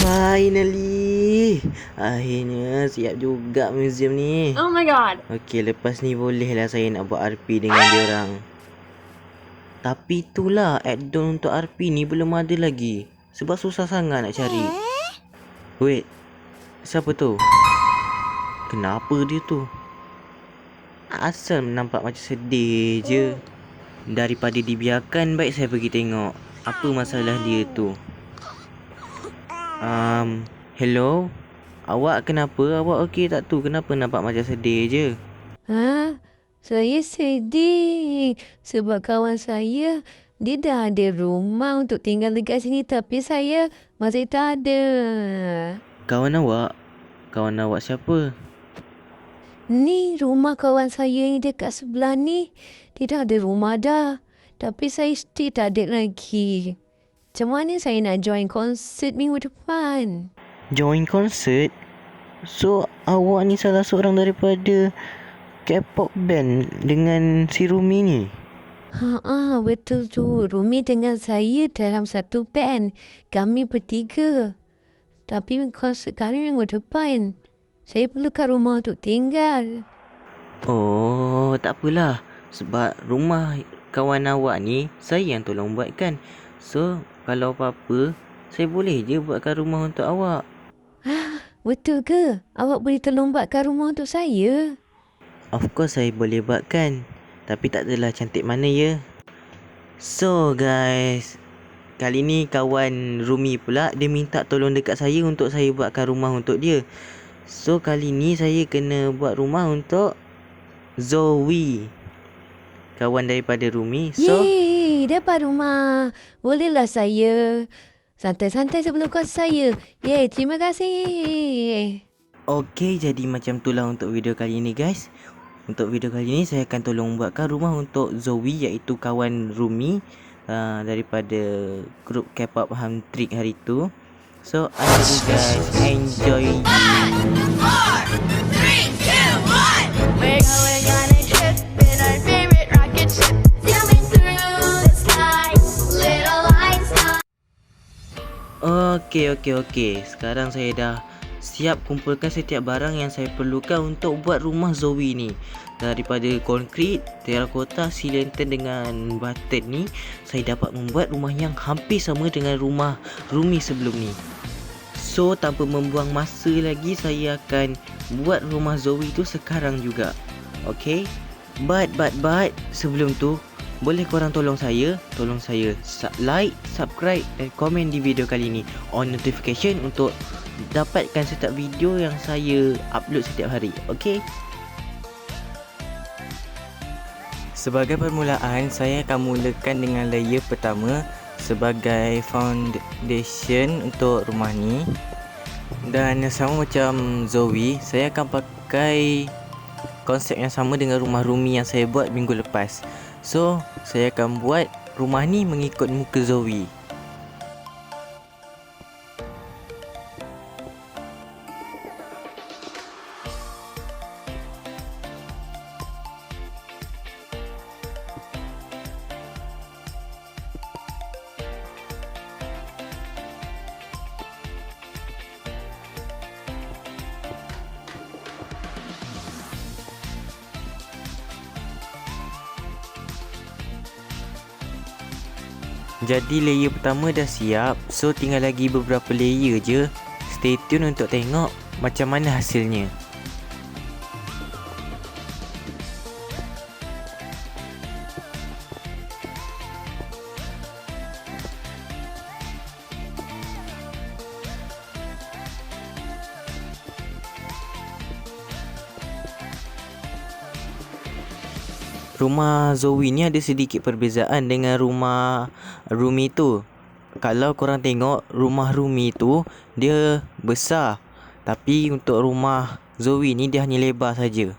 Finally. Akhirnya siap juga museum ni. Oh my god. Okey lepas ni bolehlah saya nak buat RP dengan dia orang. Tapi itulah add-on untuk RP ni belum ada lagi. Sebab susah sangat nak cari. Wait Siapa tu? Kenapa dia tu? Asal nampak macam sedih je. Daripada dibiarkan baik saya pergi tengok Apa masalah dia tu Um, hello? Awak kenapa? Awak okey tak tu? Kenapa nampak macam sedih je? Ha? Saya sedih sebab kawan saya dia dah ada rumah untuk tinggal dekat sini tapi saya masih tak ada. Kawan awak? Kawan awak siapa? Ni rumah kawan saya yang dekat sebelah ni. Dia dah ada rumah dah. Tapi saya still tak ada lagi. Macam mana saya nak join konsert minggu depan? Join concert? So, awak ni salah seorang daripada K-pop band dengan si Rumi ni? Ha, ah, betul tu. Rumi dengan saya dalam satu band. Kami bertiga. Tapi konsert kami minggu depan. Saya perlukan rumah untuk tinggal. Oh, tak apalah. Sebab rumah kawan awak ni, saya yang tolong buatkan. So, kalau apa-apa, saya boleh je buatkan rumah untuk awak. Betul ke? Awak boleh tolong buatkan rumah untuk saya? Of course saya boleh buatkan Tapi tak adalah cantik mana ya So guys Kali ni kawan Rumi pula Dia minta tolong dekat saya Untuk saya buatkan rumah untuk dia So kali ni saya kena buat rumah untuk Zoe Kawan daripada Rumi So Yeay, dapat rumah. Bolehlah saya. Santai-santai sebelum kos saya. Yeay, terima kasih. Okay jadi macam itulah untuk video kali ni guys Untuk video kali ni saya akan tolong buatkan rumah untuk Zoe iaitu kawan Rumi uh, Daripada grup K-pop Ham Trick hari tu So I hope you guys enjoy We're going on a trip Okay okay okay Sekarang saya dah siap kumpulkan setiap barang yang saya perlukan untuk buat rumah Zoe ni. Daripada konkrit, terakota, silanten dengan button ni Saya dapat membuat rumah yang hampir sama dengan rumah Rumi sebelum ni. So tanpa membuang masa lagi saya akan buat rumah Zoe tu sekarang juga. Okay But but but sebelum tu boleh korang tolong saya Tolong saya sub- like, subscribe dan komen di video kali ni On notification untuk dapatkan setiap video yang saya upload setiap hari Okay Sebagai permulaan, saya akan mulakan dengan layer pertama sebagai foundation untuk rumah ni. Dan sama macam Zoe, saya akan pakai konsep yang sama dengan rumah Rumi yang saya buat minggu lepas. So, saya akan buat rumah ni mengikut muka Zoe. Jadi layer pertama dah siap So tinggal lagi beberapa layer je. Stay tune untuk tengok macam mana hasilnya Rumah Zoe ni ada sedikit perbezaan dengan rumah Rumi tu. Kalau korang tengok rumah Rumi tu dia besar. Tapi untuk rumah Zoe ni dia hanya lebar saja.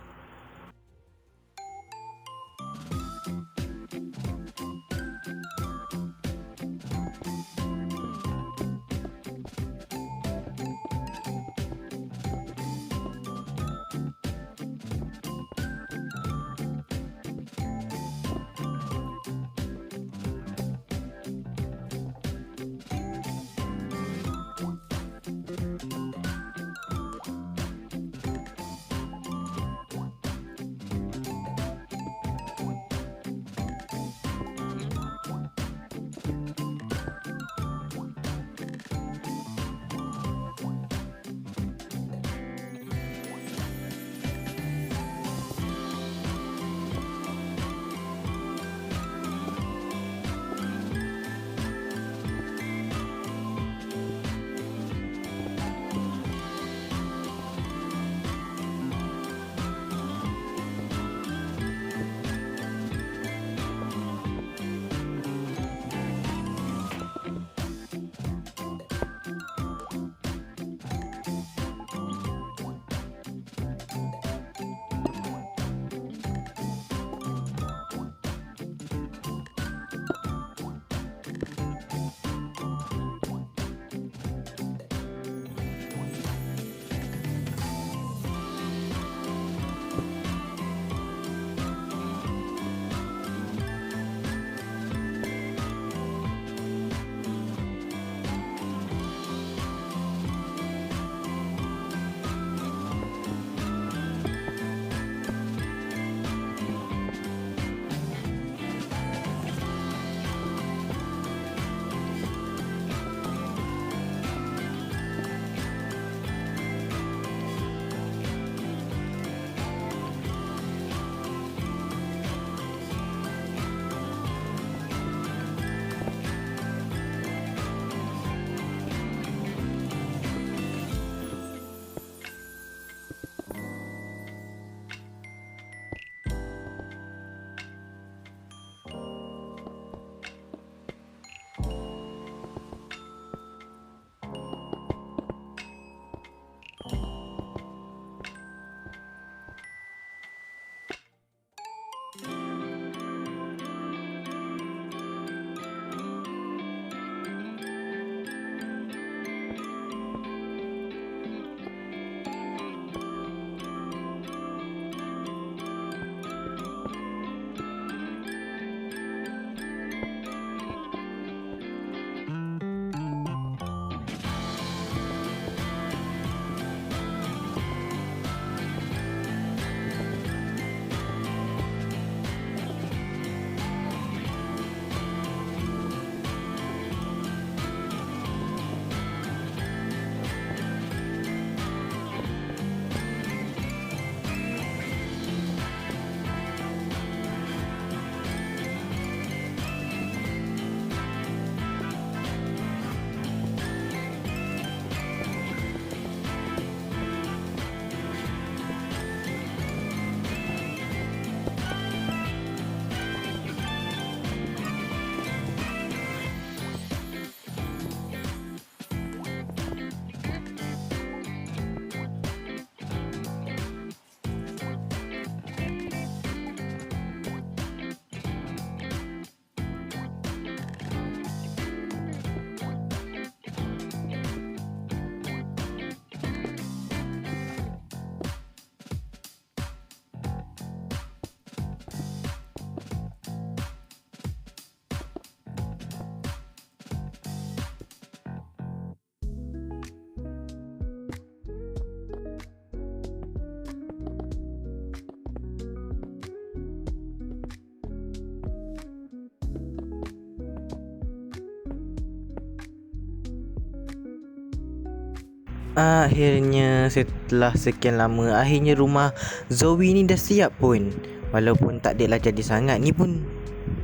Akhirnya setelah sekian lama Akhirnya rumah Zoe ni dah siap pun. Walaupun tak adalah jadi sangat Ni pun.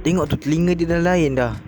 Tengok tu telinga dia dah lain dah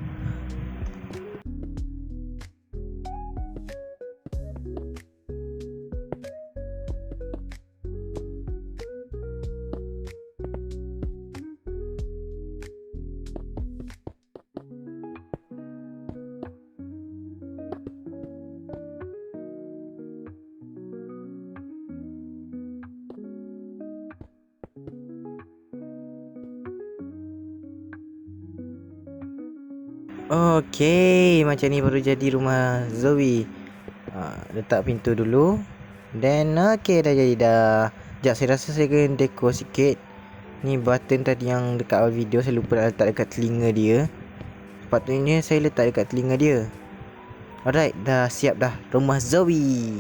Okey, macam ni baru jadi rumah Zoe. Ha, letak pintu dulu. Then okey dah jadi dah. Sekejap saya rasa saya kena dekor sikit. Ni button tadi yang dekat awal video saya lupa nak letak dekat telinga dia. Sepatutnya saya letak dekat telinga dia. Alright, dah siap dah rumah Zoe.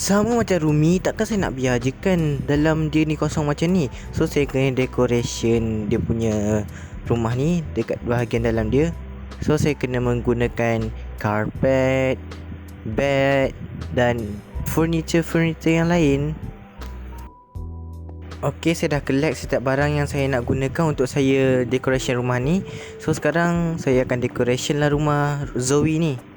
Sama macam Rumi Takkan saya nak biar je kan Dalam dia ni kosong macam ni? So saya kena decoration Dia punya Rumah ni Dekat bahagian dalam dia. So saya kena menggunakan Carpet Bed Dan Furniture-furniture yang lain. Okay saya dah collect setiap barang yang saya nak gunakan Untuk saya decoration rumah ni. So sekarang Saya akan decoration lah rumah Zoe ni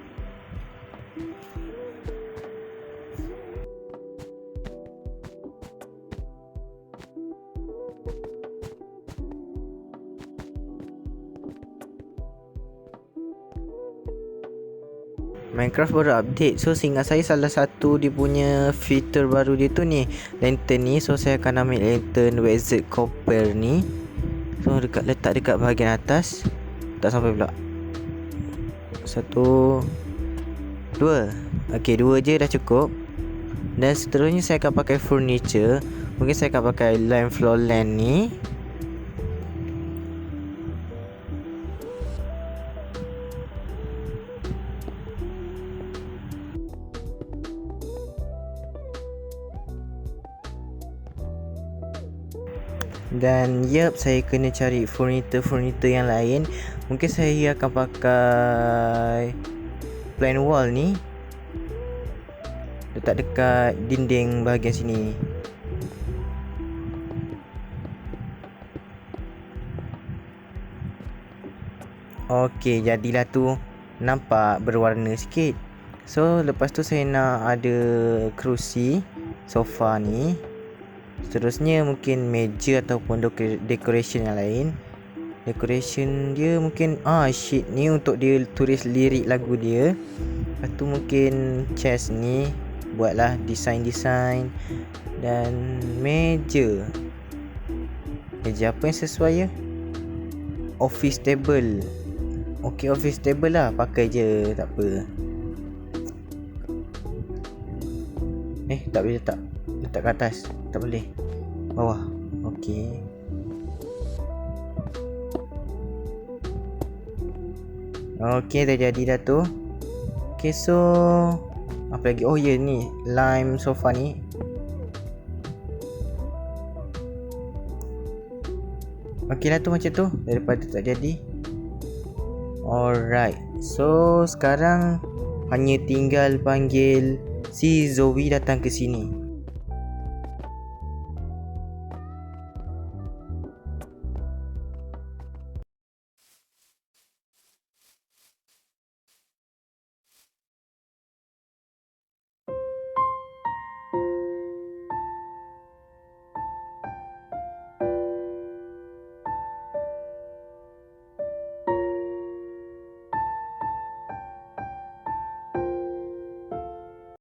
Minecraft baru update. So seingat saya salah satu dia punya fitur baru dia tu ni. Lantern ni. So saya akan ambil lantern Wizard Copper ni. So dekat letak dekat bahagian atas. Tak sampai pula. Satu Dua. Okay dua je dah cukup. Dan seterusnya saya akan pakai furniture. Mungkin saya akan pakai lime floor lamp ni Dan yep saya kena cari furniture-furniture yang lain. Mungkin saya akan pakai Plain wall ni. Letak dekat dinding bahagian sini. Okey jadilah tu. Nampak berwarna sikit. So lepas tu saya nak ada kerusi Sofa ni Seterusnya mungkin meja ataupun decoration yang lain. Decoration dia mungkin ah sheet ni untuk dia tulis lirik lagu dia. Lepas tu mungkin chest ni Buatlah design-design Dan meja. Meja apa yang sesuai ya? Office table. Okay office table lah. Pakai je tak apa Eh tak boleh letak Letak ke atas. Tak boleh. Bawah. Okay Okay dah jadi dah tu. Okay so Apa lagi? Oh ya yeah, ni. Lime sofa ni. Okay lah tu macam tu. Daripada tak jadi. Alright. So sekarang Hanya tinggal panggil Si Zoe datang ke sini